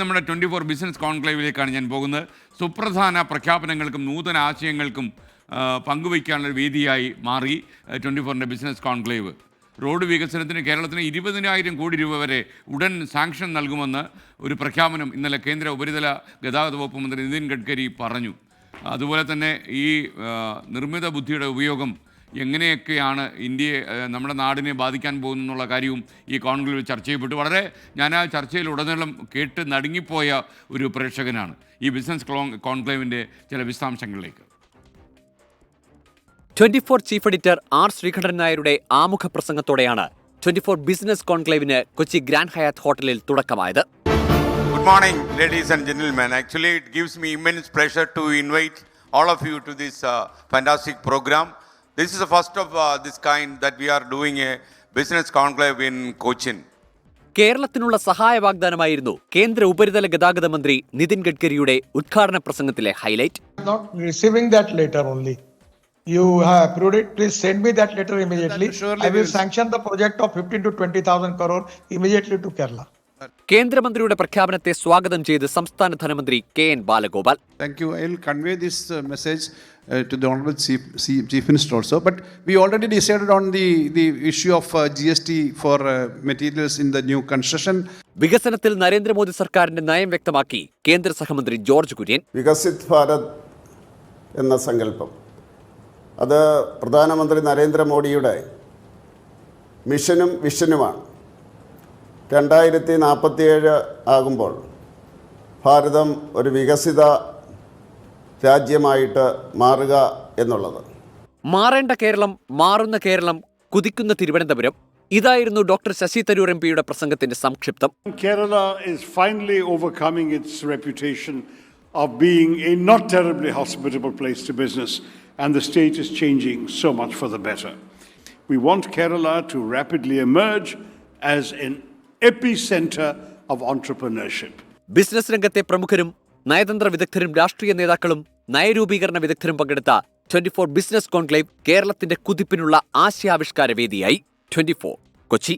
നമ്മുടെ twenty four business കോൺക്ലേവിലേക്കാണ് ഞാൻ പോകുന്നത്. സുപ്രധാന പ്രഖ്യാപനങ്ങൾക്കും നൂതന ആശയങ്ങൾക്കും പങ്കുവയ്ക്കാനുള്ള വേദിയായി മാറി ട്വന്റി ഫോറിന്റെ ബിസിനസ് കോൺക്ലേവ്. റോഡ് വികസനത്തിന് കേരളത്തിന് ഇരുപതിനായിരം കോടി രൂപ വരെ ഉടൻ സാങ്ഷൻ നൽകുമെന്ന് ഒരു പ്രഖ്യാപനം ഇന്നലെ കേന്ദ്ര ഉപരിതല ഗതാഗത വകുപ്പ് മന്ത്രി നിതിൻ ഗഡ്കരി പറഞ്ഞു. അതുപോലെ തന്നെ ഈ നിർമ്മിത ബുദ്ധിയുടെ ഉപയോഗം എങ്ങനെയൊക്കെയാണ് ഇന്ത്യയെ നമ്മുടെ നാടിനെ ബാധിക്കാൻ പോകുന്നു എന്നുള്ള കാര്യവും ഈ കോൺക്ലേവിൽ ചർച്ച ചെയ്യപ്പെട്ടു. വളരെ ഞാൻ ആ ചർച്ചയിൽ ഉടനീളം കേട്ട് നടുങ്ങിപ്പോയ ഒരു പ്രേക്ഷകനാണ്. ഈ ബിസിനസ് ക്ലോ- കോൺക്ലേവിന്റെ ചില വിശദാംശങ്ങളിലേക്ക്. Twenty four chief editor R Sreekandan നായരുടെ ആമുഖ പ്രസംഗത്തോടെയാണ് ട്വന്റി ഫോർ ബിസിനസ് കോൺക്ലേവിന് കൊച്ചി ഗ്രാൻഡ് ഹയാത്ത് ഹോട്ടലിൽ തുടക്കമായത്. Good morning ladies and gentleman actually it gives me immense pressure to invite all of you to this uh, fantastic program. This is the first of uh, this kind that we are doing a business conclave in Cochin. കേരളത്തിനുള്ള സഹായ വാഗ്ദാനമായിരുന്നു കേന്ദ്ര ഉപരിതല ഗതാഗത മന്ത്രി നിതിൻ ഗഡ്കരിയുടെ ഉദ്ഘാടന പ്രസംഗത്തിലെ highlight not receiving that letter only. You have approved it, please send me that letter immediately. I will sanction the project of fifteen to twenty thousand crore immediately to Kerala. കേന്ദ്രമന്ത്രിയുടെ പ്രഖ്യാപനത്തെ സ്വാഗതം ചെയ്ത് സംസ്ഥാന ധനമന്ത്രി K N Balagopal. Thank you I convey this message to the honourable chief minister also but we already decide on the the issue of G S T for materials in the new construction വികസനത്തിൽ നരേന്ദ്രമോദി സർക്കാരിന്റെ നയം വ്യക്തമാക്കി കേന്ദ്ര സഹമന്ത്രി George Kurian. Viksit Bharat എന്ന സങ്കല്പം. അത് പ്രധാനമന്ത്രി നരേന്ദ്രമോദിയുടെ മിഷനും വിഷനുമാണ്. രണ്ടായിരത്തി നാൽപ്പത്തിയേഴ് ആകുമ്പോൾ ഭാരതം ഒരു വികസിത രാജ്യമായിട്ട് മാറുക എന്നുള്ളത് മാറേണ്ട കേരളം മാറുന്ന കേരളം കുതിക്കുന്ന തിരുവനന്തപുരം ഇതായിരുന്നു ഡോക്ടർ ശശി തരൂർ എം പിയുടെ പ്രസംഗത്തിന്റെ സംക്ഷിപ്തം Kerala is finally overcoming its reputation of being a not terribly hospitable place to business, and the state is changing so much for the better. We want Kerala to rapidly emerge as an epicenter of entrepreneurship. Business രംഗത്തെ പ്രമുഖരും നയതന്ത്ര വിദഗ്ധരും രാഷ്ട്രീയ നേതാക്കളും നയരൂപീകരണ വിദഗ്ധരും പങ്കെടുത്ത twenty four business conclave കേരളത്തിന്റെ കുതിപ്പിനുള്ള ആശയാവിഷ്കാര വേദിയായി ട്വന്റി ഫോർ കൊച്ചി